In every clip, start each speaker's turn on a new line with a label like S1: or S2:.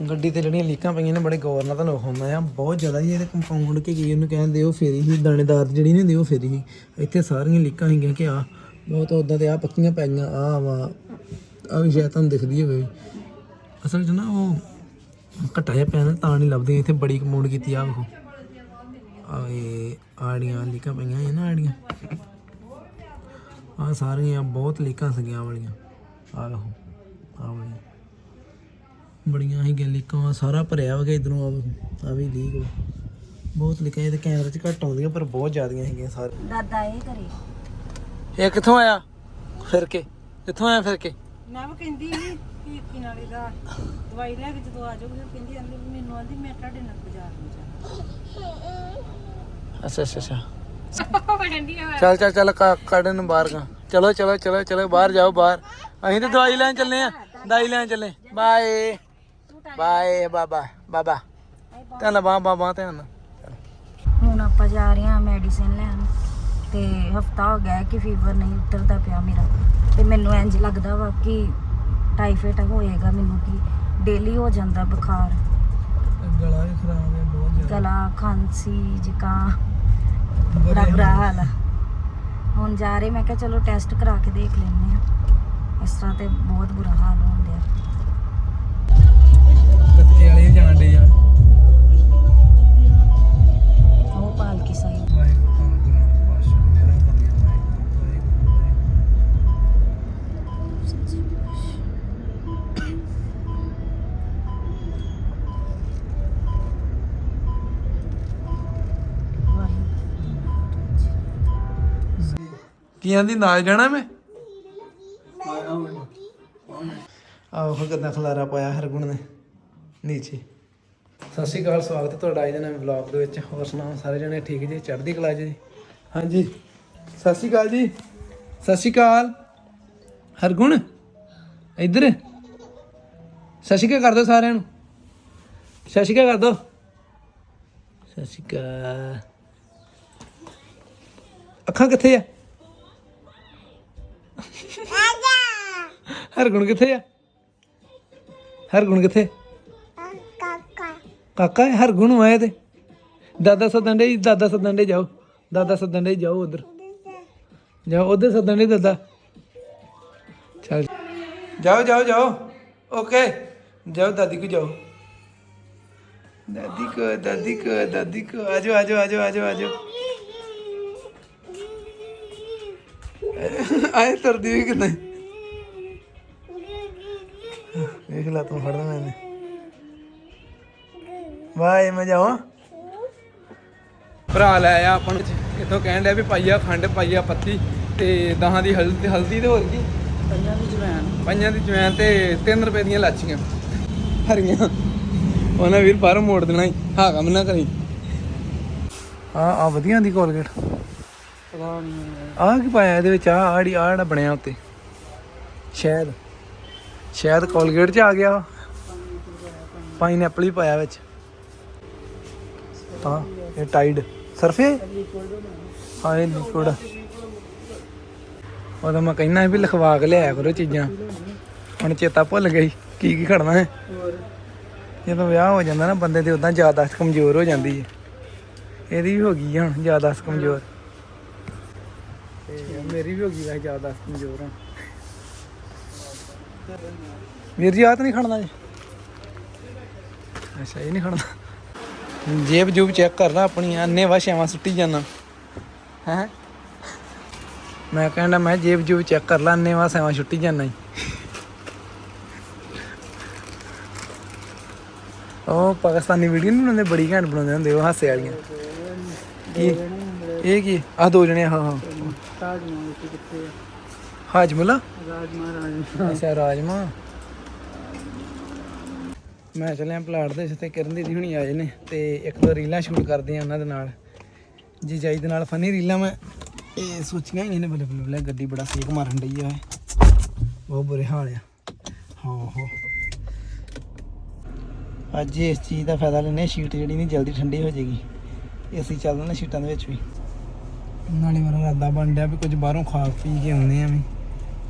S1: ਗੱਡੀ ਤੇ ਜਿਹੜੀਆਂ ਲੀਕਾਂ ਪਈਆਂ ਨੇ, ਬੜੇ ਗੌਰ ਨਾਲ ਤੁਹਾਨੂੰ ਵਿਖਾਉਂਦਾ ਆ ਬਹੁਤ ਜ਼ਿਆਦਾ ਜੀ, ਇਹਦੇ ਕੰਪਾਊਂਡ ਕੇ ਕੀ ਉਹਨੂੰ ਕਹਿੰਦੇ ਉਹ ਫੇਰੀ ਸੀ ਦਾਣੇਦਾਰ ਜਿਹੜੀ ਨਹੀਂ ਹੁੰਦੀ, ਉਹ ਫੇਰੀ ਸੀ ਇੱਥੇ ਸਾਰੀਆਂ ਲੀਕਾਂ ਹੈਗੀਆਂ ਕਿ ਆ, ਬਹੁਤ ਉਦਾਂ ਤੇ ਆ, ਪੱਕੀਆਂ ਪੈ ਗਈਆਂ ਆ ਵਾ, ਆ ਵੀ ਸ਼ਾਇਦ ਤੁਹਾਨੂੰ ਦਿਖਦੀ ਹੋਵੇ। ਅਸਲ 'ਚ ਨਾ ਉਹ ਘਟਾ ਜਿਹਾ ਨਾ, ਤਾਂ ਨਹੀਂ ਲੱਭਦੀਆਂ ਇੱਥੇ ਬੜੀ ਕਮੋਡ ਕੀਤੀ ਆ, ਵੇਖੋ। ਆ ਆੜੀਆਂ ਲੀਕਾਂ ਪਈਆਂ ਇਹ ਨਾ ਆੜੀਆਂ ਆ ਸਾਰੀਆਂ, ਬਹੁਤ ਲੀਕਾਂ ਸੀਗੀਆਂ ਆਹ ਵਾਲੀਆਂ। ਆ ਲਓ ਆ ਵਾਲੀਆਂ। ਬੜੀਆਂ ਹੀ ਲੀਕਾਂ ਸਾਰਾ ਭਰਿਆ ਵਗਾ ਇਧਰੋਂ ਆ ਆ ਵੀ ਲੀਕ। ਬਹੁਤ ਲੀਕਾਂ ਇਹਦੇ ਕੈਮਰੇ 'ਚ ਘੱਟ ਆਉਂਦੀਆਂ ਪਰ ਬਹੁਤ ਜ਼ਿਆਦੀਆਂ ਹੈਗੀਆਂ ਸਾਰੇ।
S2: ਦਾਦਾ ਇਹ ਕਰੇ।
S1: ਇਹ ਕਿੱਥੋਂ ਆਇਆ? ਫਿਰ ਕੇ। ਕਿੱਥੋਂ ਆਇਆ ਫਿਰ ਕੇ?
S2: ਮੈਂ ਵੀ ਕਹਿੰਦੀ ਸੀ ਕਿ ਕੀ ਨਾਲੇ ਦਾ ਦਵਾਈ ਲੈ ਕੇ ਜਦੋਂ ਆ ਜਾਓਗੇ ਕਹਿੰਦੀ ਵੀ ਮੈਨੂੰ ਆਂਦੀ ਮੈਂ ਤੁਹਾਡੇ ਨਾਲ ਬਾਜ਼ਾਰ ਨੂੰ ਜਾਣਾ।
S1: ਅੱਛਾ ਅੱਛਾ ਅੱਛਾ। ਚੱਲ ਚੱਲ ਚੱਲ ਕਾ- ਕੱਢ ਨੂੰ ਬਾਹਰ ਗਾ। ਚਲੋ ਚਲੋ ਚਲੋ ਚਲੋ ਬਾਹਰ ਜਾਓ ਬਾਹਰ। ਅਸੀਂ ਤੇ ਦਵਾਈ ਲੈਣ ਚੱਲੇ ਆ। ਦਵਾਈ ਲੈਣ ਚੱਲੇ। ਬਾਏ। ਬਾਏ ਬਾਬਾ ਬਾਬਾ। ਧਿਆਨ ਨਾਲ ਬਾਹ ਬਾਹ ਬਾਹ ਧਿਆਨ ਨਾਲ।
S2: ਹੁਣ ਆਪਾਂ ਜਾ ਰਹੇ ਹਾਂ ਮੈਡੀਸਿਨ ਲੈਣ ਤੇ ਹਫਤਾ ਹੋ ਗਿਆ ਹੈ ਕਿ ਫੀਵਰ ਨਹੀਂ ਉਤਰਦਾ ਪਿਆ ਮੇਰਾ। ਤੇ ਮੈਨੂੰ ਇੰਜ ਲੱਗਦਾ ਵਾ ਕਿ ਟਾਈਫਾਇਡ ਹੋਏਗਾ ਮੈਨੂੰ ਕਿ ਡੇਲੀ ਹੋ ਜਾਂਦਾ ਬੁਖਾਰ।
S1: ਗਲਾ ਵੀ ਖਰਾਬ ਹੈ ਬਹੁਤ ਜ਼ਿਆਦਾ।
S2: ਗਲਾ ਖਾਂਸੀ ਜ਼ੁਕਾਮ ਬੜਾ ਬੁਰਾ ਹਾਲ ਆ ਹੁਣ ਜਾ ਰਹੇ ਮੈਂ ਕਿਹਾ ਚਲੋ ਟੈਸਟ ਕਰਾ ਕੇ ਦੇਖ ਲੈਂਦੇ ਆ ਇਸ ਤਰ੍ਹਾਂ ਤੇ ਬਹੁਤ ਬੁਰਾ ਹਾਲ ਹੋਣ
S1: ਵਾਲੇ ਵੀ ਜਾਣ ਯਾਰ
S2: ਉਹ ਪਾਲਕੀ ਸਾਹਿਬ।
S1: ਕੀ ਆਂਦੀ ਨਾਲ ਜਾਣਾ ਮੈਂ? ਆਹੋ ਕਿੰਨਾ ਖਲਾਰਾ ਪਾਇਆ ਹਰਗੁਣ ਨੇ। ਨੀਚੇ। ਸਤਿ ਸ਼੍ਰੀ ਅਕਾਲ ਸਵਾਗਤ ਹੈ ਤੁਹਾਡਾ ਅੱਜ ਦੇ ਨਵੇਂ ਵਲੌਗ ਦੇ ਵਿੱਚ। ਹੋਰ ਸੁਣਾਓ ਸਾਰੇ ਜਣੇ ਠੀਕ ਜੀ? ਚੜ੍ਹਦੀ ਕਲਾ ਜੀ? ਹਾਂਜੀ। ਸਤਿ ਸ਼੍ਰੀ ਅਕਾਲ ਜੀ। ਸਤਿ ਸ਼੍ਰੀ ਅਕਾਲ। ਹਰਗੁਣ ਇੱਧਰ। ਸਤਿ ਸ਼੍ਰੀ ਅਕਾਲ ਕਰ ਦਿਓ ਸਾਰਿਆਂ ਨੂੰ। ਸਤਿ ਸ਼੍ਰੀ ਅਕਾਲ ਕਰ ਦਿਓ। ਸਤਿ ਸ਼੍ਰੀ ਅਕਾਲ। ਅੱਖਾਂ ਕਿੱਥੇ ਆ? ਹਰਗੁਣ ਕਿੱਥੇ ਆ? ਹਰਗੁਣ ਕਿੱਥੇ? ਕਾਕਾ ਹੈ ਹਰਗੁਣ ਨੂੰ ਆਏ ਤੇ ਦਾਦਾ ਸੱਦਣ ਦੇ ਦਾਦਾ ਸੱਦਣ ਦੇ ਜਾਓ। ਦਾਦਾ ਸੱਦਣ ਦੇ ਜਾਓ ਉਧਰ। ਜਾਓ, ਉਧਰ ਸੱਦਣ ਦੇ ਦਾਦਾ। ਚਲ। ਜਾਓ ਜਾਓ ਜਾਓ। ਓਕੇ। ਜਾਓ, ਦਾਦੀ ਕੋ ਜਾਓ। ਦਾਦੀ ਕੋ ਦਾਦੀ ਕੋ ਦਾਦੀ ਕੋ। ਆਜੋ ਆਜੋ ਆਜੋ ਆਜੋ ਆਜੋ। ਆਏ, ਤਰਦੀ ਵੀ ਕਿੰਨਾ ਦੇਖ ਲਾ, ਤੂੰ ਫੜਨਾ ਮੈਨੇ ਵਾਏ ਮੈਂ ਜਾਵਾਂ ਭਰਾ ਲੈ ਆ ਆਪਾਂ ਨੂੰ। ਇਥੋਂ ਕਹਿਣ ਡਿਆ ਵੀ ਪਾਈਆ ਖੰਡ ਪਾਈਆ ਪੱਤੀ ਤੇ ਦਹਾਂ ਦੀ ਹਲਦੀ ਹਲਦੀ ਤੇ ਹੋਰ ਕੀ?
S2: ਪੰਜਾਂ ਦੀ ਜਵੈਨ
S1: ਪੰਜਾਂ ਦੀ ਜਵੈਨ ਤੇ 3 ਰੁਪਏ ਦੀਆਂ ਲਾਚੀਆਂ। ਹਰੀਆਂ। ਉਹਨਾਂ ਵੀਰ ਬਾਹਰੋਂ ਮੋੜ ਦੇਣਾ ਹੀ ਹਾਂ ਕੰਮ ਨਾ ਕਰੀ। ਆ ਆ ਵਧੀਆ ਦੀ ਕੋਲਗੇਟ।
S2: ਪਤਾ ਨਹੀਂ
S1: ਆ ਕੀ ਪਾਇਆ ਇਹਦੇ ਵਿੱਚ? ਆ ਆੜੀ ਆ ਜਿਹੜਾ ਬਣਿਆ ਉੱਤੇ। ਸ਼ਾਇਦ ਸ਼ਾਇਦ ਕੋਲਗੇਟ ਚ ਆ ਗਿਆ। ਪਾਈਨਐਪਲ ਹੀ ਪਾਇਆ ਵਿੱਚ। ਤਾਂ ਇਹ ਟਾਈਡ ਸਰਫੇ? ਹਾਂ, ਇਹ ਲਿਕਵਿਡ ਉਹਦਾ ਮੈਂ ਕਹਿਣਾ ਵੀ ਲਿਖਵਾ ਕੇ ਲਿਆਇਆ ਕਰੋ ਚੀਜ਼ਾਂ। ਹੁਣ ਚੇਤਾ ਭੁੱਲ ਗਈ ਕੀ ਕੀ ਖੜਨਾ ਹੈ। ਜਦੋਂ ਵਿਆਹ ਹੋ ਜਾਂਦਾ ਨਾ, ਬੰਦੇ ਦੀ ਉਦਾਂ ਯਾਦਾਸ਼ਤ ਕਮਜ਼ੋਰ ਹੋ ਜਾਂਦੀ ਹੈ। ਇਹਦੀ ਵੀ ਹੋ ਗਈ ਆ ਹੁਣ ਯਾਦਾਸ਼ਤ ਕਮਜ਼ੋਰ। ਤੇ ਮੇਰੀ ਵੀ ਹੋ ਗਈ ਵੈਸੇ ਜ਼ਿਆਦਾ ਕਮਜ਼ੋਰ ਹਾਂ ਵੀਰ ਜੀ, ਆਹ ਤਾਂ ਨਹੀਂ ਖੜਨਾ ਜੀ। ਅੱਛਾ, ਇਹ ਨਹੀਂ ਖੜਨਾ। ਜੇਬ ਜੂਬ ਚੈੱਕ ਕਰਨਾ ਆਪਣੀ ਅੰਨੇ ਵਾਸ਼ਾਵਾਂ ਸੁੱਟੀ ਜਾਣਾ ਹੈ? ਮੈਂ ਕਹਿੰਦਾ ਮੈਂ ਜੇਬ ਜੂਬ ਚੈੱਕ ਕਰ ਲਾ ਅੰਨੇ ਵਾਸ਼ਾਵਾਂ ਸੁੱਟੀ ਜਾਣਾ ਉਹ ਪਾਕਿਸਤਾਨੀ ਵੀਡੀਓ ਨਹੀਂ ਬਣਾਉਂਦੇ ਬੜੀ ਘੈਂਟ ਬਣਾਉਂਦੇ ਹੁੰਦੇ ਉਹ ਹਾਸੇ ਵਾਲੀਆਂ। ਕੀ? ਇਹ ਕੀ? ਆ ਦੋ ਜਣੇ ਹਾਂ ਹਾਂ
S2: ਤਾਜ ਮਹਿਲ ਕਿੱਥੇ
S1: ਹਾਜਮੁਲਾ?
S2: ਰਾਜ ਮਹਾਰਾਜ
S1: ਅੱਛਾ ਰਾਜਮਾ। ਮੈਂ ਚੱਲਿਆ ਪਲਾਟ ਦੇ ਤੇ ਕਿਰਨ ਦੀ ਹੁਣੀ ਆਏ ਨੇ ਤੇ ਇੱਕ ਦੋ ਰੀਲਾਂ ਸ਼ੂਟ ਕਰਦੇ ਆ ਉਹਨਾਂ ਦੇ ਨਾਲ। ਜੀ ਦੇ ਨਾਲ ਫਨੀ ਰੀਲਾਂ ਮੈਂ ਇਹ ਸੋਚੀਆਂ ਹੀ ਨੇ ਬੱਲੇ ਬੱਲੇ ਬੱਲੇ, ਗੱਡੀ ਬੜਾ ਸੇਕ ਮਾਰਨ ਡਈ ਆ ਬਹੁਤ ਬੁਰੇ ਹਾਲ ਆ। ਹਾਂ, ਹੋ। ਅੱਜ ਇਸ ਚੀਜ਼ ਦਾ ਫਾਇਦਾ ਲੈਣੇ ਸ਼ੀਟ ਜਿਹੜੀ ਨਹੀਂ ਜਲਦੀ ਠੰਡੀ ਹੋ ਜਾਏਗੀ। ਏਸੀ ਚੱਲਦਾ ਨਾ ਸ਼ੀਟਾਂ ਦੇ ਵਿੱਚ ਵੀ। ਨਾਲੇ ਮੇਰਾ ਇਰਾਦਾ ਬਣ ਡਿਆ ਵੀ ਕੁਝ ਬਾਹਰੋਂ ਖਾ ਪੀ ਕੇ ਆਉਂਦੇ ਆ ਵੀ।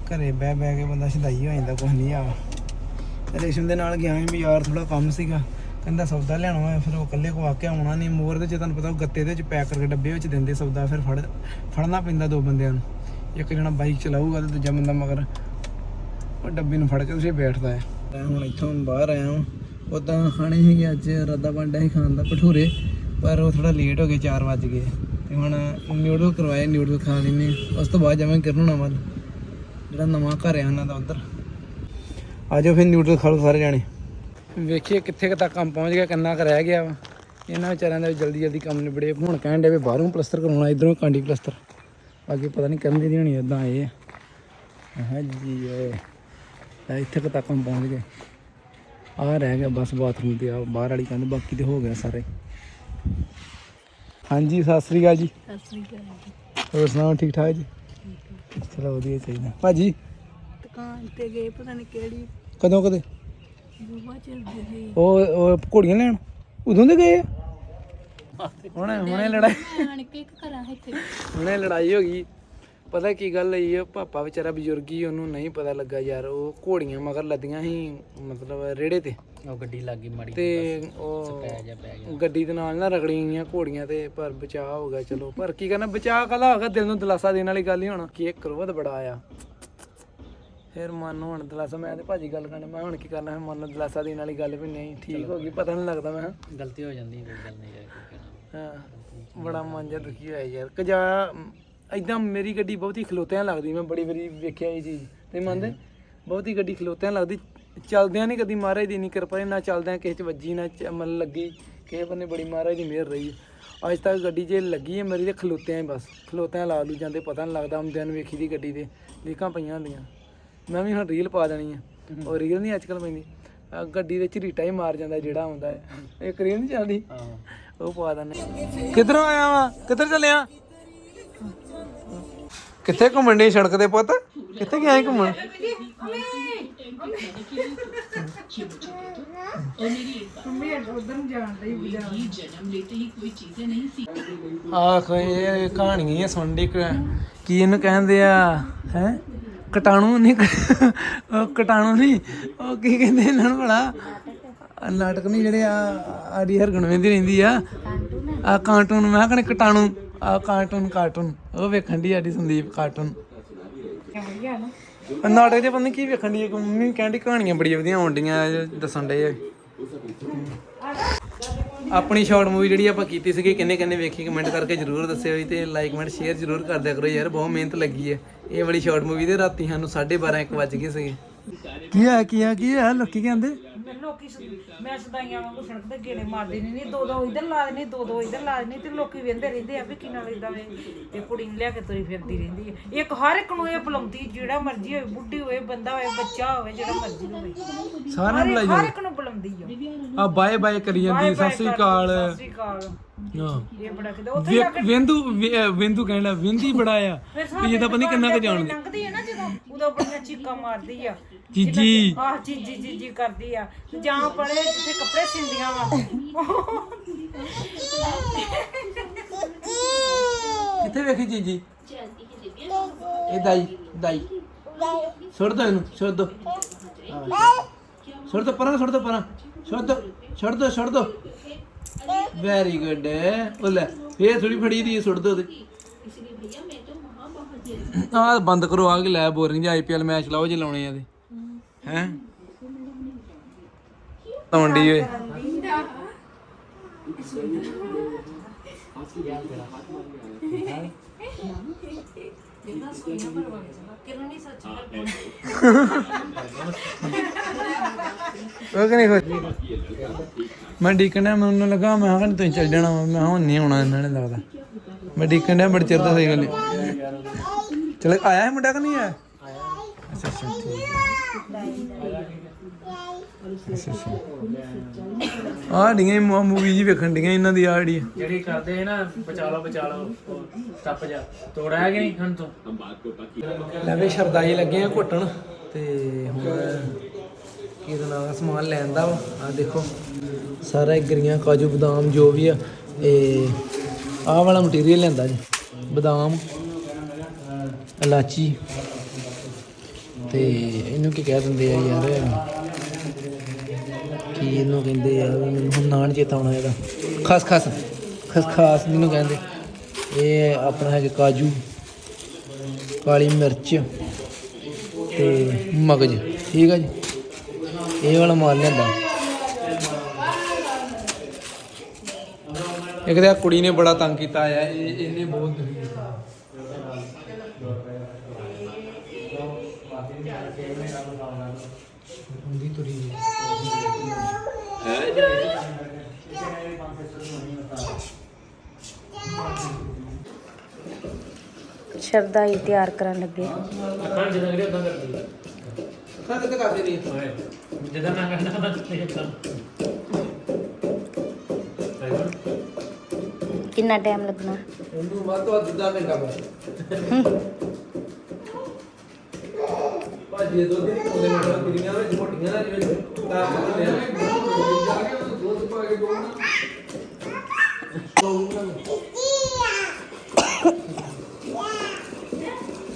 S1: ਘਰੇ ਬਹਿ ਬਹਿ ਕੇ ਬੰਦਾ ਸ਼ਦਾਈ ਹੋ ਜਾਂਦਾ ਕੁਝ ਨਹੀਂ ਆ। ਰੇਸ਼ਮ ਦੇ ਨਾਲ ਗਿਆ ਸੀ ਬਾਜ਼ਾਰ ਥੋੜਾ ਕੰਮ ਸੀਗਾ। ਕਹਿੰਦਾ ਸੌਦਾ ਲੈਣਾ ਹੋਇਆ, ਫਿਰ ਉਹ ਇਕੱਲੇ ਕੋ ਆ ਕੇ ਆਉਣਾ ਨਹੀਂ। ਮੋਰ ਦੇ ਚ ਤੁਹਾਨੂੰ ਪਤਾ ਉਹ ਗੱਤੇ ਦੇ ਵਿੱਚ ਪੈਕ ਕਰਕੇ ਡੱਬੇ ਵਿੱਚ ਦਿੰਦੇ ਸੌਦਾ, ਫਿਰ ਫੜ, ਫੜਨਾ ਪੈਂਦਾ ਦੋ ਬੰਦਿਆਂ ਨੂੰ। ਇੱਕ ਜਣਾ ਬਾਈਕ ਚਲਾਊਗਾ ਤੇ ਦੂਜਾ ਬੰਦਾ ਮਗਰ ਉਹ ਡੱਬੇ ਨੂੰ ਫੜ ਕੇ ਉਸੇ ਬੈਠਦਾ ਹੈ। ਮੈਂ ਹੁਣ ਇੱਥੋਂ ਬਾਹਰ ਆਇਆ ਹਾਂ ਉਦਾਂ ਖਾਣੇ ਸੀਗੇ ਅੱਜ, ਰੱਦਾ ਬੰਡਾ ਹੀ ਖਾਣ ਦਾ ਭਟੂਰੇ, ਪਰ ਉਹ ਥੋੜਾ ਲੇਟ ਹੋ ਗਏ 4 ਵਜ ਗਏ। ਤੇ ਹੁਣ ਨਿਊਡਲ ਕਰਵਾਏ ਨਿਊਡਲ ਖਾ ਲੈਨੇ ਉਸ ਤੋਂ ਬਾਅਦ ਜਾਵਾਂਗੇ ਕਰਨੋਣਾ ਵੱਲ ਜਿਹੜਾ ਨਵਾਂ ਘਰ ਆ, ਉਹਨਾਂ ਦਾ ਉਧਰ। ਆਜੋ ਫਿਰ ਨਿਊਡਲ ਖਾ ਲਓ ਸਾਰੇ ਜਾਣੇ। ਵੇਖੀਏ ਕਿੱਥੇ ਕੁ ਤੱਕ ਕੰਮ ਪਹੁੰਚ ਗਿਆ ਕਿੰਨਾ ਕੁ ਰਹਿ ਗਿਆ ਵਾ। ਇਹਨਾਂ ਵਿਚਾਰਿਆਂ ਦਾ ਜਲਦੀ ਜਲਦੀ ਕੰਮ ਨਿਬੜੇ। ਹੁਣ ਕਹਿਣ ਦੇ ਵੀ ਬਾਹਰੋਂ ਪਲਸਤਰ ਕਰਾਉਣਾ ਇਧਰੋਂ ਕਾਂਡੀ ਪਲਸਤਰ। ਅੱਗੇ ਪਤਾ ਨਹੀਂ ਕਰਨ ਦੀ ਹੋਣੀ ਇਦਾਂ ਆਏ ਆ। ਹਾਂਜੀ ਓਏ ਇਹ ਇੱਥੇ ਤੱਕ ਕੰਮ ਪਹੁੰਚ ਗਏ ਆ ਰਹਿ ਗਿਆ ਬਸ ਬਾਥਰੂਮ ਤੇ ਆ ਬਾਹਰ ਵਾਲੀ ਕੰਧ ਬਾਕੀ ਤੇ ਹੋ ਗਿਆ ਸਾਰੇ। ਹਾਂਜੀ ਸਤਿ ਸ੍ਰੀ ਅਕਾਲ ਜੀ। ਹੋਰ ਸੁਣਾਓ ਠੀਕ ਠਾਕ ਜੀ? ਚਲੋ ਵਧੀਆ ਚਾਹੀਦਾ। ਭਾਜੀ।
S2: ਦੁਕਾਨ ਤੇ ਗਏ ਪਤਾ ਨਹੀਂ ਕਿਹੜੀ।
S1: ਕਦੋਂ ਕਦੇ?
S2: ਬੂਬਾ ਚੱਲਦੀ ਸੀ
S1: ਉਹ ਉਹ ਘੋੜੀਆਂ ਲੈਣ? ਉਦੋਂ ਦੇ ਗਏ ਆ? ਹੁਣੇ ਹੁਣੇ ਲੜਾਈ।
S2: ਆਣ ਕੇ ਘਰਾਂ ਇੱਥੇ।
S1: ਹੁਣੇ ਲੜਾਈ ਹੋ ਗਈ। ਪਤਾ ਕੀ ਗੱਲ ਹੋਈ ਹੈ ਪਾਪਾ ਵਿਚਾਰਾ ਬਜ਼ੁਰਗੀ ਉਹਨੂੰ ਨਹੀਂ ਪਤਾ ਲੱਗਾ ਯਾਰ ਉਹ ਘੋੜੀਆਂ ਮਗਰ ਲੱਦੀਆਂ ਸੀ ਮਤਲਬ ਰੇੜੇ ਤੇ।
S3: ਉਹ ਗੱਡੀ ਲੱਗ ਗਈ ਮਾੜੀ
S1: ਤੇ ਉਹ
S3: ਗਿਆ।
S1: ਗੱਡੀ ਦੇ ਨਾਲ ਨਾ ਰਗੜੀਆਂ ਗਈਆਂ ਘੋੜੀਆਂ ਤੇ ਪਰ ਬਚਾਅ ਹੋ ਗਿਆ ਚਲੋ। ਪਰ ਕੀ ਕਰਨਾ ਬਚਾਅ ਕਾਹਦਾ ਹੋਗਾ ਦਿਲ ਨੂੰ ਦਿਲਾਸਾ ਦੇਣ ਵਾਲੀ ਗੱਲ ਹੀ ਹੋਣਾ। ਕਿ ਇਹ ਕਰੋਧ ਬੜਾ ਆ ਫਿਰ ਮਨ ਨੂੰ ਹੁਣ ਦਿਲਾਸਾ ਮੈਂ ਤੇ ਭਾਜੀ ਗੱਲ ਕਰਨੀ ਮੈਂ ਹੁਣ ਕੀ ਕਰਨਾ ਫਿਰ ਮਨ ਨੂੰ ਦਿਲਾਸਾ ਦੇਣ ਵਾਲੀ ਗੱਲ ਵੀ ਨਹੀਂ ਠੀਕ ਹੋ ਗਈ ਪਤਾ ਨਹੀਂ ਲੱਗਦਾ ਮੈਂ।
S3: ਗਲਤੀ ਹੋ ਜਾਂਦੀ ਕੋਈ ਗੱਲ ਨਹੀਂ ਯਾਰ ਕਹਿਣਾ।
S1: ਹਾਂ ਬੜਾ ਮਨ ਜਿਹਾ ਦੁਖੀ ਹੋਇਆ ਯਾਰ। ਕਜਾ ਐਦਾਂ ਮੇਰੀ ਗੱਡੀ ਬਹੁਤੀ ਖਲੋਤਿਆਂ ਲੱਗਦੀ ਮੈਂ ਬੜੀ ਵਾਰੀ ਵੇਖਿਆ ਇਹ ਚੀਜ਼ ਤੇ ਮੰਨਦੇ ਬਹੁਤੀ ਗੱਡੀ ਖਲੋਤਿਆਂ ਲੱਗਦੀ। ਚੱਲਦਿਆਂ ਨਹੀਂ ਕਦੀ ਮਹਾਰਾਜ ਦੀ ਨਹੀਂ ਕਿਰਪਾ ਨਾ ਚੱਲਦਿਆਂ ਕਿਸੇ ਚ ਵੱਜੀ ਨਾ ਮਨ ਲੱਗੀ ਕਿਸੇ ਬੰਨੇ ਬੜੀ ਮਹਾਰਾਜ ਦੀ ਮਿਹਰ ਰਹੀ। ਅੱਜ ਤੱਕ ਗੱਡੀ ਜੇ ਲੱਗੀ ਹੈ ਮੇਰੀ ਤੇ ਖਲੋਤਿਆਂ ਹੀ ਬਸ ਖਲੋਤਿਆਂ ਲਾ ਲੂ ਜਾਂਦੇ ਪਤਾ ਨਹੀਂ ਲੱਗਦਾ ਆਉਂਦਿਆਂ ਨੂੰ ਵੇਖੀ ਦੀ ਗੱਡੀ ਤੇ ਲੀਕਾਂ ਪਈਆਂ ਹੁੰਦੀਆਂ। ਮੈਂ ਵੀ ਹੁਣ ਰੀਲ ਪਾ ਦੇਣੀ ਆ। ਉਹ ਰੀਲ ਨਹੀਂ ਅੱਜਕੱਲ ਪੈਂਦੀ। ਆਹ ਗੱਡੀ ਦੇ ਝਰੀਟਾ ਹੀ ਮਾਰ ਜਾਂਦਾ ਜਿਹੜਾ ਆਉਂਦਾ ਹੈ। ਇੱਕ ਰੀਲ ਨਹੀਂ ਚੱਲਦੀ। ਉਹ ਪਾ ਦਿੰਦੇ ਕਿੱਧਰੋਂ ਆਇਆ ਵਾ? ਕਿੱਧਰ ਚੱਲਿਆ ਕਿੱਥੇ ਘੁੰਮਣ ਦੀ ਸੜਕ ਤੇ ਪੁੱਤ? ਕਿੱਥੇ ਗਿਆ ਸੀ ਘੁੰਮਣ? ਆਖ ਇਹ ਕਹਾਣੀ ਹੀ ਸੁਣਦੀ ਕੀ ਇਹਨੂੰ ਕਹਿੰਦੇ ਆ? ਹੈ? ਕਟਾਣੂ ਨਹੀਂ ਉਹ ਕਟਾਣੂ ਨਹੀਂ, ਉਹ ਕੀ ਕਹਿੰਦੇ ਇਹਨਾਂ ਨੂੰ ਭਲਾ? ਆਹ ਨਾਟਕ ਨਹੀਂ ਜਿਹੜੇ ਆ ਆੜੀ ਹਰਗਣ ਵੇਂਦੀ ਰਹਿੰਦੀ ਆ। ਆ ਕਾਰਟੂਨ ਮੈਂ ਕਹਿੰਦਾ ਕਟਾਣੂ ਆ ਕਾਰਟੂਨ ਕਾਰਟੂਨ ਉਹ ਵੇਖਣ ਦੀ ਆਡੀ ਸੰਦੀਪ ਕਾਰਟੂਨ ਆਹ ਨਾਟਕ ਦੇ ਬੰਦੇ ਕੀ ਵੇਖਣ ਦੀ ਮੰਮੀ ਕਹਿੰਦੀ ਕਹਾਣੀਆਂ ਬੜੀਆਂ ਵਧੀਆ ਆਉਣ ਡੀਆਂ ਦੱਸਣ ਡੇ ਆਪਣੀ ਸ਼ਾਰਟ ਮੂਵੀ ਜਿਹੜੀ ਆਪਾਂ ਕੀਤੀ ਸੀਗੀ ਕਿੰਨੇ ਕਿੰਨੇ ਵੇਖੀ ਕਮੈਂਟ ਕਰਕੇ ਜਰੂਰ ਦੱਸਿਓ ਜੀ, ਤੇ ਲਾਈਕ ਕਮੈਂਟ ਸ਼ੇਅਰ ਜਰੂਰ ਕਰ ਦਿਆ ਕਰੋ ਯਾਰ, ਬਹੁਤ ਮਿਹਨਤ ਲੱਗੀ ਹੈ ਇਹ ਵਾਲੀ ਸ਼ਾਰਟ ਮੂਵੀ ਦੇ ਰਾਤੀ ਸਾਨੂੰ 12:30 1 ਵਜ ਗਏ ਸੀਗੇ। ਕੀ ਆ ਕੀ ਆ ਕੀ ਆ ਲੋਕੀ ਕਹਿੰਦੇ?
S4: ਲੋਕੀ ਮੈਂ ਸਦਾਈਆਂ ਵਾਂਗੂ ਸੜਕ ਤੇ ਗੇੜੇ ਮਾਰਦੇ ਨਹੀਂ ਦੋ ਦੋ ਇਧਰ ਲਾ ਦੇਣੇ ਦੋ ਦੋ ਇਧਰ ਲਾ ਦੇਣੇ ਤੇ ਲੋਕੀ ਵੇਂਦੇ ਰਹਿੰਦੇ ਆ ਵੀ ਕਿੰਨਾ ਇਦਾਂ ਵੇ। ਇਹ ਕੁੜੀ ਨੂੰ ਲਿਆ ਕੇ ਤੁਰੀ ਫਿਰਦੀ ਰਹਿੰਦੀ ਹੈ ਇੱਕ ਹਰ ਇੱਕ ਨੂੰ ਇਹ ਬੁਲਾਉਂਦੀ ਜਿਹੜਾ ਮਰਜ਼ੀ ਹੋਵੇ ਬੁੱਢੀ ਹੋਵੇ ਬੰਦਾ ਹੋਵੇ ਬੱਚਾ ਹੋਵੇ ਜਿਹੜਾ ਮਰਜ਼ੀ ਹੋਵੇ।
S1: ਸਾਰਿਆਂ ਨੂੰ
S4: ਹਰ
S1: ਬੁਲਾਈ
S4: ਇੱਕ ਨੂੰ ਬੁਲਾਉਂਦੀ ਆ।
S1: ਆ ਬਾਏ ਬਾਏ ਕਰੀ ਜਾਂਦੀ ਸਤਿ ਸ੍ਰੀ ਅਕਾਲ।
S4: ਸਤਿ ਸ੍ਰੀ ਅਕਾਲ।
S1: ਹਾਂ।
S4: ਇਹ ਬੜਾ ਕਿਤੇ ਉੱਥੇ ਜਾ ਕੇ
S1: ਵਿੰਦੂ ਵਿੰਦੂ ਕਹਿੰਦਾ ਵਿੰਦੀ ਬੜਾ ਆ।
S4: ਫਿਰ
S1: ਵੀ ਪਤਾ ਨਹੀਂ ਕਿੰਨਾ ਕੁ ਜਾਣਦੇ
S4: ਲੰਘਦੀ ਹੈ ਨਾ ਜਦੋਂ ਉਦੋਂ ਬੜੀਆਂ ਚੀਕਾਂ ਮਾਰਦੀ ਆ।
S1: ਜੀਜੀ।
S4: ਆਹ ਜੀ ਜੀ ਜੀ ਜੀ ਕਰਦੀ ਆ। ਜਾਂ ਪੜੇ ਜਿੱਥੇ ਕੱਪੜੇ ਸਿੰਦੀਆਂ ਵਾ।
S1: ਕਿੱਥੇ ਵੇਖੀ ਜੀਜੀ? ਇਹ ਦਾਈ ਦਾਈ। ਛੱਡ ਦੋ ਇਹਨੂੰ ਛੱਡ ਦੋ। ਛੱਡ ਦੋ ਪਰਾਂ ਛੱਡ ਦੋ ਪਰਾਂ। ਛੱਡ ਦੋ ਛੱਡ ਦੋ ਛੱਡ ਦੋ। ਵੈਰੀ ਗੁੱਡ ਉਹ ਲੈ ਫੇਰ ਥੋੜੀ ਫੜੀ ਦੀ ਛੱਡ ਦੋ ਉਹਦੇ ਆਹ ਬੰਦ ਕਰੋ ਆ ਕੇ ਲੈ ਬੋਰਿੰਗ ਜਿਹਾ ਆਈਪੀਐਲ ਮੈਚ ਲਾਓ ਜੇ ਲਾਉਣੇ ਆ ਤੇ ਹੈ ਤੌਂਡੀ ਓਏ ਉਹ ਕਹਿੰਦੇ ਖੁਸ਼ ਮੈਂ ਡੀਕਣਾ ਮੈਨੂੰ ਲੱਗਾ ਮੈਂ ਕਿਹਾ ਤੁਸੀਂ ਚੱਲ ਜਾਣਾ। ਮੈਂ ਹੁਣ ਨਹੀਂ ਆਉਣਾ ਇਹਨਾਂ ਨੇ ਲੱਗਦਾ। ਮੈਂ ਡੀਕਣ ਡਿਆ ਬੜੀ ਚਿਰ ਦਾ ਸਹੀ ਗੱਲ ਹੈ ਚਲ ਆਇਆ ਹੈ ਮੁੰਡਾ ਕਿ ਨਹੀਂ ਆਇਆ? ਅੱਛਾ ਅੱਛਾ ਠੀਕ ਆ ਡੀਆਂ ਮੂਵੀ ਜੀ ਵੇਖਣ ਡੀਆਂ ਇਹਨਾਂ ਦੀ ਆ ਜਿਹੜੀ
S3: ਜਿਹੜੀ ਕਰਦੇ ਨਾ ਬਚਾ ਲਓ ਬਚਾ ਲਓ ਉਹ ਟੱਪ ਜਾ ਤੋੜਾ ਹੈ ਕਿ ਨਹੀਂ ਹੁਣ ਤੋਂ?
S1: ਲੈ ਵੀ ਸ਼ਰਦਾਈ ਲੱਗੇ ਆ ਘੁੱਟਣ ਤੇ ਹੁਣ ਇਹਦਾ ਨਾਲ ਸਮਾਨ ਲੈਣ ਦਾ ਆ ਦੇਖੋ, ਸਾਰਾ ਇਹ ਗਰੀਆਂ ਕਾਜੂ ਬਦਾਮ ਜੋ ਵੀ ਆ ਇਹ ਆਹ ਵਾਲਾ ਮਟੀਰੀਅਲ ਲੈਂਦਾ ਜੀ। ਬਦਾਮ, ਇਲਾਚੀ, ਤੇ ਇਹਨੂੰ ਕੀ ਕਹਿ ਦਿੰਦੇ ਆ ਯਾਰ? ਕੀ ਇਹਨੂੰ ਕਹਿੰਦੇ ਆ? ਮੈਨੂੰ ਹੁਣ ਨਾਂ ਚੇਤਾ ਆਉਣਾ ਇਹਦਾ। ਖਸ ਖਸ ਖਸ, ਖਾਸ ਜਿਹਨੂੰ ਕਹਿੰਦੇ। ਇਹ ਆਪਣਾ ਹੈਗਾ ਕਾਜੂ, ਕਾਲੀ ਮਿਰਚ ਤੇ ਮਗਜ। ਠੀਕ ਆ ਜੀ? ਇਹ ਵਾਲਾ ਮਾਲ ਲਿਆਂਦਾ। ਇੱਕ ਤਾਂ ਕੁੜੀ ਨੇ ਬੜਾ ਤੰਗ ਕੀਤਾ ਆ ਇਹ ਇਹਨੇ ਬਹੁਤ ਦੁਖੀ ਕੀਤਾ। ਹੁੰਦੀ ਤੁਰੀ
S2: ਸ਼ਰਦਾਈ ਤਿਆਰ ਕਰਨ ਲੱਗੇ।
S3: ਅੱਖਾਂ ਜਦੋਂ ਕਰੀ ਉਦਾਂ ਕਰਦੀ
S1: ਖਾਂ ਤੇ ਕਰਦੇ ਨਹੀਂ
S3: ਓਏ ਜਦੋਂ ਮੈਂ ਕਹਿੰਦਾ ਤਾਂ ਨਹੀਂ ਕਰ
S2: ਕਿੰਨਾ ਟਾਈਮ ਲੱਗਣਾ?
S1: ਉਹਨੂੰ ਵੱਧ ਤੋਂ ਵੱਧ ਘੰਟਾ ਬਸ ਭਾਜੀ ਦੋ ਦਿਨ ਉਹਦੇ ਨਾਲ ਕੁੜੀਆਂ ਵਿੱਚ ਮੋਟੀਆਂ ਨਾ ਜਿਵੇਂ ਤਾਂ ਕਰਦੇ ਆ। ਦੁੱਧ ਪਾ ਕੇ ਦੋਣਾ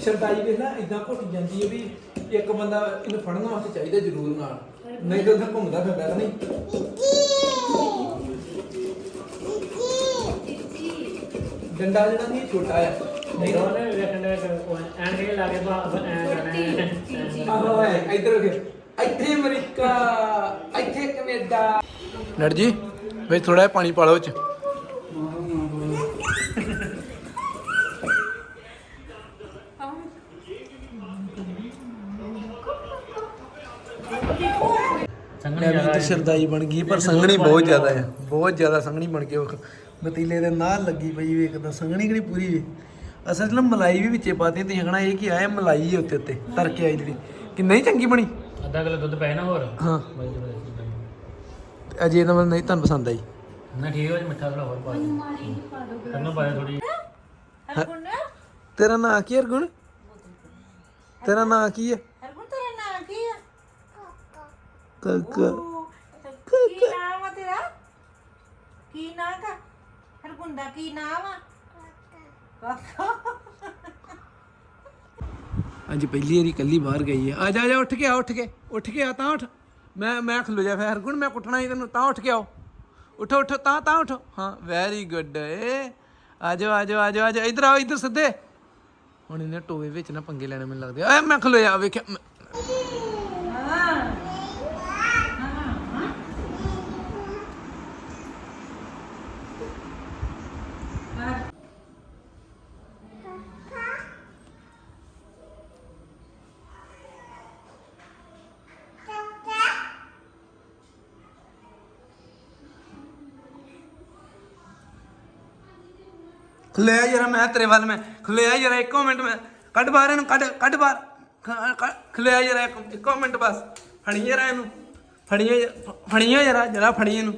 S1: ਸ਼ਰਦਾਈ ਵੇਖ ਨਾ ਇਦਾਂ ਘੁੱਟ ਜਾਂਦੀ ਹੈ ਵੀ ਇੱਕ ਬੰਦਾ ਇਹਨੂੰ ਫੜਨ ਵਾਸਤੇ ਚਾਹੀਦਾ ਜ਼ਰੂਰ ਨਾਲ। ਨਹੀਂ ਤਾਂ ਉੱਥੇ ਘੁੰਮਦਾ ਫਿਰਦਾ ਤਾਂ ਨਹੀਂ। ਡੰਡਾ ਜਿਹੜਾ ਨਹੀਂ ਛੋਟਾ ਹੈ ਨਹੀਂ
S3: ਉਹਨੇ ਵੇਖਣ ਦੇ ਐਨ ਕੇ ਲਾ ਕੇ ਬਾ ਐਨ ਕਰਨਾ
S1: ਆਹੋ ਹੈ ਇੱਧਰ ਵੇਖ। ਇੱਥੇ ਅਮਰੀਕਾ ਇੱਥੇ ਕੈਨੇਡਾ। ਲੜ ਜੀ ਵਿੱਚ ਥੋੜਾ ਜਿਹਾ ਪਾਣੀ ਪਾ ਲਓ ਚ ਵੀ ਤੇ ਸਰਦਾਈ ਬਣ ਗਈ ਪਰ ਸੰਘਣੀ ਬਹੁਤ ਜ਼ਿਆਦਾ ਹੈ ਬਹੁਤ ਜ਼ਿਆਦਾ ਸੰਘਣੀ ਬਣ ਕੇ ਉਹ ਮਤੀਲੇ ਦੇ ਨਾਲ ਲੱਗੀ ਪਈ ਵੇਖ ਤਾਂ ਸੰਘਣੀ ਕਿਹੜੀ ਪੂਰੀ ਵੇ ਅਸਲ 'ਚ ਨਾ ਮਲਾਈ ਵੀ ਵਿੱਚੇ ਪਾਤੀ ਤੇ ਹਗਣਾ ਇਹ ਕੀ ਆਇਆ ਮਲਾਈ ਹੈ ਉੱਤੇ ਉੱਤੇ ਤਰ ਕੇ ਆਈ ਜਿਹੜੀ। ਕਿ ਨਹੀਂ ਚੰਗੀ ਬਣੀ?
S3: ਅੱਧਾ ਕਿਲੋ ਦੁੱਧ ਪੈ ਨਾ ਹੋਰ?
S1: ਹਾਂ। ਅਜੇ ਤਾਂ ਮੈਨੂੰ ਨਹੀਂ ਤੁਹਾਨੂੰ ਪਸੰਦ ਆਈ।
S3: ਨਾ ਠੀਕ ਹੋ ਜੀ ਮਿੱਠਾ ਥੋੜਾ ਹੋਰ ਪਾ ਦੇ ਕੰਨੋਂ ਪਾ ਦੇ ਥੋੜੀ
S1: ਤੇਰਾ ਨਾਂ ਕੀ ਹੈ ਅਰਗੁਣ ਤੇਰਾ ਨਾਂ ਕੀ ਹੈ
S4: ਹਰਗੁਣ ਤੇਰਾ ਨਾਂ ਕੀ ਆ
S1: ਕਾਕਾ।
S4: ਕੀ ਨਾਮ ਆ ਤੇਰਾ? ਕੀ ਨਾਂ ਕਾ? ਹਰਗੁਣ ਦਾ ਕੀ ਨਾਮ ਆ? ਕਾਕਾ।
S1: ਅੱਜ ਪਹਿਲੀ ਵਾਰੀ ਕੱਲੀ ਬਾਹਰ ਗਈ ਹੈ। ਆ ਜਾ ਜਾ ਉੱਠ ਕੇ ਆ ਉੱਠ ਕੇ। ਉੱਠ ਕੇ ਆ ਤਾਂ ਉੱਠ। ਮੈਂ ਮੈਂ ਖਲੋ ਜਾ ਫਿਰ। ਗੁਣ ਮੈਂ ਕੁੱਟਣਾ ਹੀ ਤੈਨੂੰ। ਤਾਂ ਉੱਠ ਕੇ ਆਓ। ਉਠੋ ਉਠੋ ਤਾਂ ਤਾਂ ਉਠੋ। ਹਾਂ ਵੈਰੀ ਗੁੱਡ ਏ ਆ ਜਾਓ ਆ ਜਾਓ ਆ ਜਾਓ। ਇੱਧਰ ਆਓ ਇੱਧਰ ਸਿੱਧੇ। ਹੁਣ ਇਹਨੇ ਟੋਵੇ ਵਿੱਚ ਨਾ ਪੰਗੇ ਲੈਣੇ ਮੈਨੂੰ ਲੱਗਦੇ ਆ। ਮੈਂ ਖਲੋ ਜਾ ਵੇਖਿਆ। ਖੁੱਲਿਆ ਜਰਾ ਮੈਂ ਤੇਰੇ ਵੱਲ ਮੈਂ ਖੁੱਲਿਆ ਜਰਾ ਇੱਕੋ ਮਿੰਟ ਮੈਂ ਕੱਢ ਬਾਹਰ ਇਹਨੂੰ ਕੱਢ ਕੱਢ ਬਾਹਰ ਖ- ਖ- ਖੁੱਲਿਆ ਜਰਾ ਇੱਕ ਮਿੰਟ ਬਸ ਫੜੀ ਜਰਾ ਇਹਨੂੰ ਫੜੀਏ ਫੜੀਏ ਜਰਾ ਜਰਾ ਫੜੀ ਇਹਨੂੰ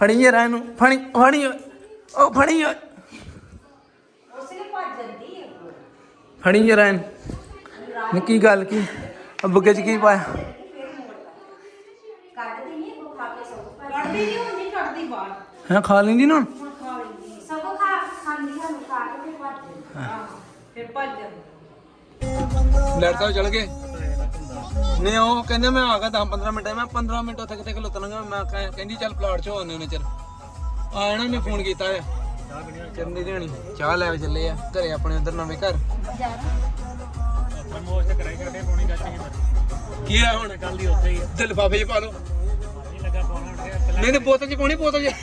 S1: ਫੜੀ ਜਰਾ ਇਹਨੂੰ ਫੜੀ ਫੜੀ। ਉਹ ਫੜੀ ਓਏ। ਫੜੀ ਜਰਾ ਇਹਨੂੰ। ਨੀ ਕੀ ਗੱਲ ਕੀ ਬੁੱਗੇ ਚ ਕੀ ਪਾਇਆ?
S2: ਕੱਢਦੀ ਨਹੀਂ ਉਹ ਖਾ ਕੇ ਸਭ
S4: ਕੱਢਦੀ ਨਹੀਂ ਹੁੰਦੀ ਕੱਢਦੀ ਬਾਹਰ।
S1: ਹਾਂ ਖਾ ਲੈਂਦੀ ਨਾ ਹੁਣ?
S2: ਖਾ ਲੈਂਦੀ ਸਭ ਖਾ ਖਾਂਦੀ ਸਾਨੂੰ ਖਾ ਕੇ ਫਿਰ ਵੱਧ
S4: ਫਿਰ ਭੱਜ ਜਾਂਦੀ
S1: ਲੈਟ ਸਾਹਿਬ ਚਲ ਗਏ? ਨੇ ਉਹ ਕਹਿੰਦੇ ਮੈਂ ਆ ਗਿਆ 10 15 ਮਿੰਟ ਮੈਂ 15 ਮਿੰਟ ਉੱਥੇ ਕਿਤੇ ਖਲੋਤਣਾਗਾ ਮੈਂ ਕਹਿ- ਕਹਿੰਦੀ ਚੱਲ ਪਲਾਟ 'ਚ ਆਉਂਦੇ ਉਹਨੇ ਚਿਰ। ਆ ਨਾ ਨੇ ਫੋਨ ਕੀਤਾ ਆ। ਚੰਦੀ ਦੇਣੀ ਚਾਹ ਲੈ ਕੇ ਚੱਲੇ ਆ ਘਰੇ ਆਪਣੇ ਉਧਰ ਨਵੇਂ ਘਰ।
S3: ਹੀ
S1: ਕੀ ਆ ਹੁਣ?
S3: ਕੱਲ ਦੀ ਉੱਥੇ ਹੀ
S1: ਤੇ ਲਿਫਾਫੇ 'ਚ ਪਾ ਲਓ।
S3: ਨਹੀਂ
S1: ਤੇ ਬੋਤਲ 'ਚ ਪਾਉਣੀ ਬੋਤਲ 'ਚ।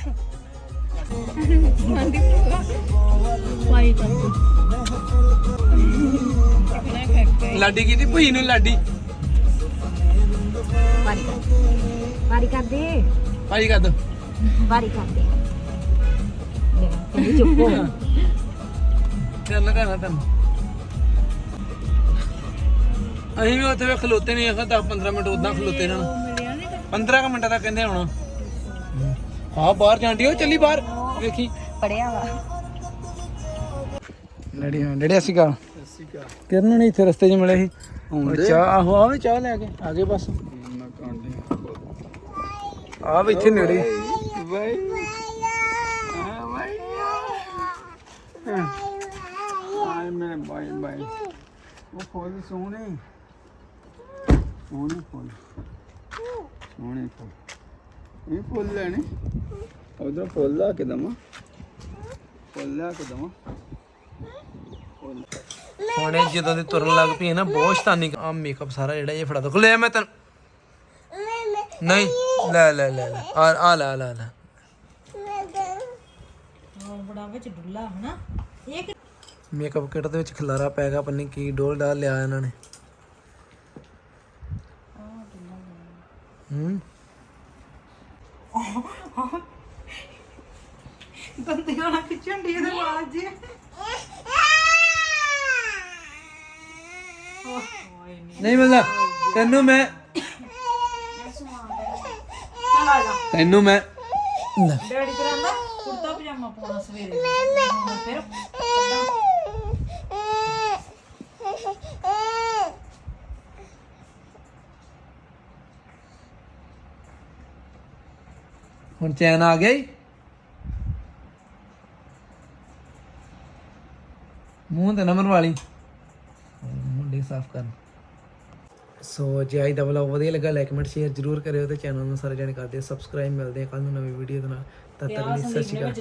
S1: ਲਾਡੀ ਕੀਤੀ ਭਈ ਨੂੰ ਲਾਡੀ?
S2: ਵਾਰੀ ਕਰ। ਵਾਰੀ ਕਰ ਦੇ।
S1: ਭਾਈ ਕਰ ਦੋ।
S2: ਵਾਰੀ ਕਰ ਦੇ। ਕਹਿੰਦੀ ਚੁੱਪ ਹੋ।
S1: ਚੱਲ ਕਹਿਣਾ ਤੈਨੂੰ। ਅਸੀਂ ਵੀ ਉੱਥੇ ਵੀ ਖਲੋਤੇ ਨਹੀਂ ਆਖਾ 10 15 ਮਿੰਟ ਉਦਾਂ ਖਲੋਤੇ ਰਹਿਣਾ। 15 ਕੁ ਮਿੰਟਾਂ ਤੱਕ ਕਹਿੰਦੇ ਆਉਣਾ ਹਾਂ ਬਾਹਰ ਜਾਂਦੀ ਉਹ ਚੱਲੀ ਬਾਹਰ। ਵੇਖੀ।
S2: ਪੜਿਆ ਵਾ।
S1: ਡੈਡੀ ਹਾਂ ਡੈਡੀ ਕਾ ਕਿਰਨ ਨੇ ਇੱਥੇ ਰਸਤੇ 'ਚ ਮਿਲੇ ਸੀ। ਉਹ ਚਾਹ ਆਹੋ ਆਵੇ ਚਾਹ ਲੈ ਕੇ ਆਗੇ ਬਸ। ਆ। ਵੀ ਇੱਥੇ ਨੇੜੇ।
S5: ਆਏ ਮੇਰੇ ਬਾਈ ਬਾਈ। ਉਹ ਫੁੱਲ ਸੋਹਣੇ। ਸੋਹਣੇ ਫੁੱਲ। ਸੋਹਣੇ ਫੁੱਲ। ਇਹ ਫੁੱਲ ਲੈਣੇ। ਉਧਰ ਫੁੱਲ ਲਾ ਕੇ ਦਮਾ ਫੁੱਲ ਲਾ ਕੇ ਦਮਾ
S1: ਹੁਣ ਇਹ ਜਦੋਂ ਦੀ ਤੁਰਨ ਲੱਗ ਪਈ ਹੈ ਨਾ ਬਹੁਤ ਸ਼ਤਾਨੀ ਆ ਮੇਕਅਪ ਸਾਰਾ ਜਿਹੜਾ ਇਹ ਫੜਾ ਦੋ ਲੈ ਮੈਂ ਤੈਨੂੰ ਨਹੀਂ ਲੈ ਲੈ ਲੈ ਲੈ। ਆ ਆ ਲੈ ਲੈ ਲੈ।
S4: ਹਾਂ ਬੜਾ ਵਿੱਚ ਡੁੱਲਾ ਹਨਾ? ਇਹ ਕਿ-
S1: ਮੇਕਅਪ ਕਿਟ ਦੇ ਵਿੱਚ ਖਲਾਰਾ ਪੈ ਗਿਆ ਪੰਨੀ ਕੀ ਡੋਲ ਡਾਲ ਲਿਆ ਇਹਨਾਂ ਨੇ ਹੂੰ
S4: ਦੰਦੀਆਂ ਨਾਲ ਖਿੱਚਣ ਦੀ ਇਹਦੇ ਵਾਲ ਜੇ
S1: ਨਹੀਂ ਮਿਲਦਾ ਤੈਨੂੰ ਮੈਂ
S4: ਚੱਲ
S1: ਤੈਨੂੰ ਮੈਂ ਲੈ।
S4: ਡੈਡੀ ਨਾ ਕੁੜਤਾ ਪਜਾਮਾ ਪਾਉਣਾ ਸਵੇਰੇ। ਹੁਣ ਫਿਰ
S1: ਹੁਣ ਚੈਨ ਆ ਗਿਆ ਈ ਮੂੰਹ ਤੇ ਨੰਬਰ ਵਾਲੀ ਮੁੰਡੇ ਸਾਫ਼ ਕਰਨ। ਸੋ ਜੇ ਅੱਜ ਦਾ ਵਲੌਗ ਵਧੀਆ ਲੱਗਾ ਲਾਈਕ ਕਮੈਂਟ ਸ਼ੇਅਰ ਜਰੂਰ ਕਰਿਓ ਤੇ ਚੈਨਲ ਨੂੰ ਸਾਰੇ ਜਣੇ ਕਰਦੇ ਸਬਸਕ੍ਰਾਈਬ ਮਿਲਦੇ ਆ ਕੱਲ ਨੂੰ ਨਵੀਂ ਵੀਡੀਓ ਦੇ ਨਾਲ। ਤਦ ਤੱਕ ਲਈ ਸਤਿ ਸ਼੍ਰੀ ਅਕਾਲ।